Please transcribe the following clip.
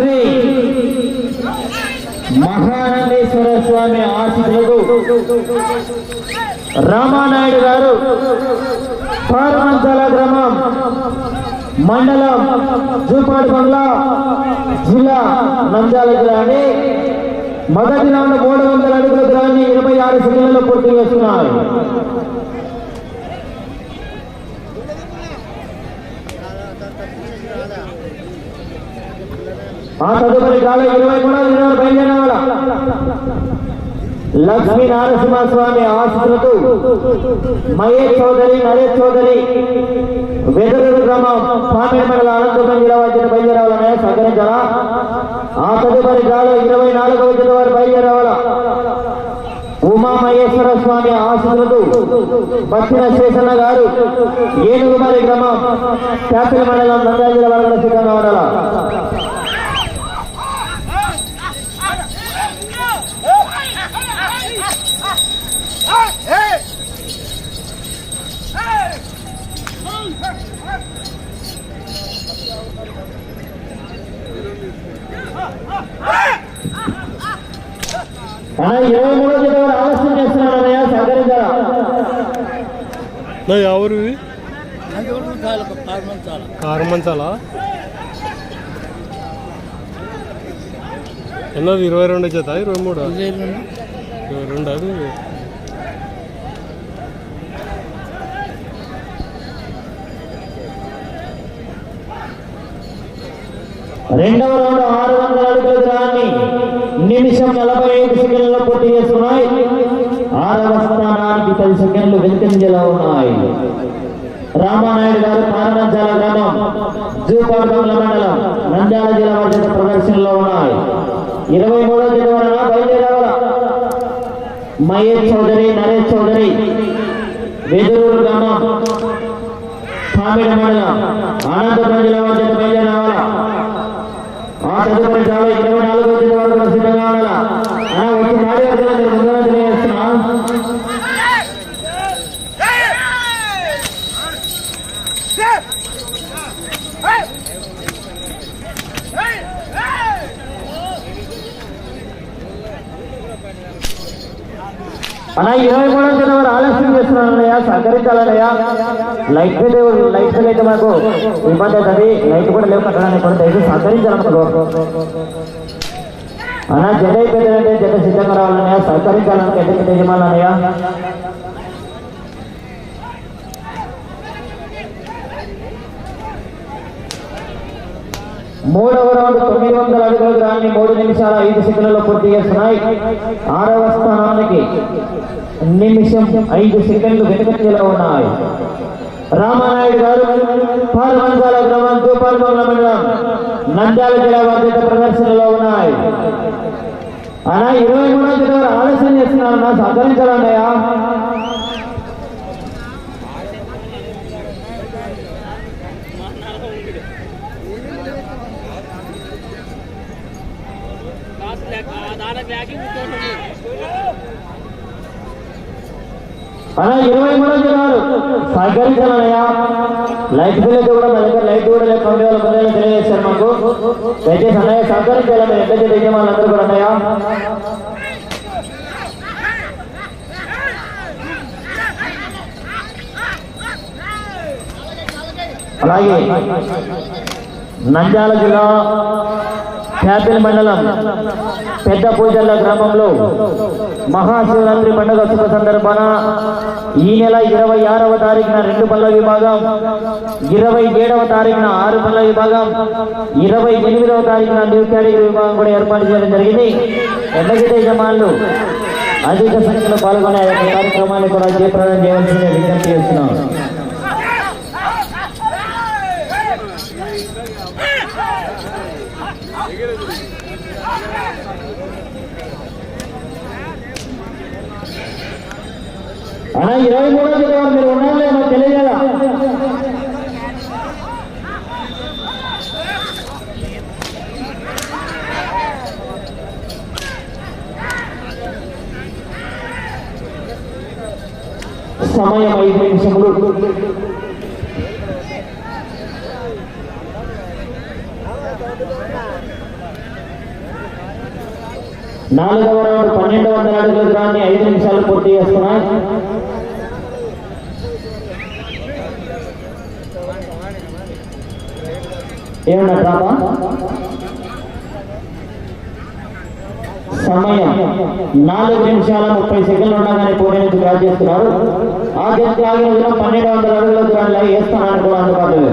శ్రీ మహానందేశ్వర స్వామి ఆశీర్వదు రామానాయుడు గారు పార్మంచాల గ్రామం మండలం జూపాడు బంగ్లా జిల్లా నంద్యాల గ్రామి మొదటి నాలుగు మూడు వందల అడుగుల గ్రామాన్ని ఇరవై ఆరు సెకండ్లలో పూర్తి చేస్తున్నారు. ఆ తదుపరి కాల ఇరవై కూడా ఇరవై బయలుదేరాల లక్ష్మీ నరసింహస్వామి ఆశీస్సులతో మహేష్ చౌదరి నరేష్ చౌదరి వెదరూరు గ్రామం స్వామి మండల అనంతపురం జిల్లా వచ్చిన బయలుదేరాలనే సహకరించాలా? ఆ తదుపరి కాల ఇరవై నాలుగవ జిల్లా వారు బయలుదేరవాల? ఉమా మహేశ్వర స్వామి ఆశీస్సులతో బత్తిన శేషన్న గారు ఏనుగుమారి గ్రామం క్యాపిల్ మండలం నంద్యాల జిల్లా వారు సిద్ధంగా ఉండాలి? ఇరవై మూడో జిల్లా వారు ఆలస్యం చేస్తున్నారు అన్నయ్య సహకరించాలా నా ఎవరు కారమంచాల? ఎన్నది ఇరవై రెండు చేత ఇరవై మూడు? ఇరవై రెండు. అది? రెండవ రౌండ్ నిమిషం నలభై ఐదు సెకండ్లలో పూర్తి చేస్తున్నాయి. ఆరవ స్థానానికి పది సెకండ్లు వెనుకంజలో ఉన్నాయి. రామానాయుడు గారు పారమంచాల గ్రామం జూపాడుగంల మండలం నంద్యాల జిల్లా మధ్య ప్రదర్శనలో ఉన్నాయి. ఇరవై మూడో జనవరిన బయలుదేరవల బయలుదేరాల. మహేష్ చౌదరి నరేష్ చౌదరి వెదూరు గ్రామం పామిడ మండలం అనంతపురం జిల్లా మధ్య బయలుదేరవల ఆ తదుపరి చాలా ఇరవై నాలుగో జిల్లా వరకు కూడా సిద్ధంగా ఉండాలా అలా వచ్చి నాడి వరకు మీరు ముందుగా తెలియజేస్తున్నా అలా ఇరవై మూడో తేదీ వరకు ఆలస్యం చేస్తున్నానయ్యా సహకరించాలన్నయ్యా. లైట్ అయితే లైట్ బిల్ అయితే మాకు ఇబ్బంది అవుతుంది. లైట్ కూడా లేవు కట్టడానికి కూడా దయచేసి సహకరించాలనుకో అన్నా జడ అయిపోయిందంటే జడ సిద్ధంగా రావాలన్నయ్యా సహకరించాలని పెద్ద పెద్ద యజమానులన్నయ్యా మూడవ రౌండ్ తొమ్మిది వందల అడుగుల దాన్ని మూడు నిమిషాల ఐదు సెకండ్లలో పూర్తి చేస్తున్నాయి. ఆరవ స్థానానికి నిమిషం ఐదు సెకండ్లు వెనుకంజలో ఉన్నాయి. రామానాయుడు గారు పాల్మంచాల గ్రామం జూపాలమంగళ మండలం నంద్యాల జిల్లా బాధ్యత ప్రదర్శనలో ఉన్నాయి. అలా ఇరవై మూడో తేదీ ఆలస్యం చేస్తున్నారన్నా సహకరించాలన్నయ్యా అలా ఇరవై మూడో జిల్లాలు సహకరించాలయ్యా లైట్ బిల్లు కూడా మన దగ్గర లైట్ కూడా లేదు పంపిణీ వాళ్ళ పనులు తెలియజేశారు మాకు? దయచేసి అన్నయ్య సహకరించాలి మీరు ఎంత చేసే వాళ్ళందరూ కూడా అన్నయ్య. అలాగే నంద్యాల జిల్లా క్యాపిల్ మండలం పెద్ద పూజల్ల గ్రామంలో మహాశివరాత్రి పండుగ శుభ సందర్భాన ఈ నెల ఇరవై ఆరవ తారీఖున రెండు పళ్ళ విభాగం ఇరవై ఏడవ తారీఖున ఆరు పళ్ళ విభాగం ఇరవై ఎనిమిదవ తారీఖున న్యూ కేటగిరీ విభాగం కూడా ఏర్పాటు చేయడం జరిగింది. ఎల్లగిరి యజమానులు అధిక సంఖ్యలో పాల్గొనే కార్యక్రమాన్ని కూడా జయప్రదం చేయవలసిందే విజ్ఞప్తి చేస్తున్నాం. అలా ఇరవై మూడో జిల్లా వారు మీరు ఉన్నారో లేదో తెలియజేయాలా సమయం ఐదు నిమిషములు. నాలుగవ రౌండ్ పన్నెండు వందల అడుగుల దాన్ని ఐదు నిమిషాలు పూర్తి చేస్తున్నాయి. ఏమన్నా డ్రామా? సమయం నాలుగు నిమిషాల ముప్పై సెకండ్లు ఉండగానే పోటీని గ్రాడ్ చేస్తున్నారు. ఆ జట్టు ఆగిన పన్నెండు వందల అడుగుల దూరంలో ఏ స్థానానికి కూడా అందుబాటులో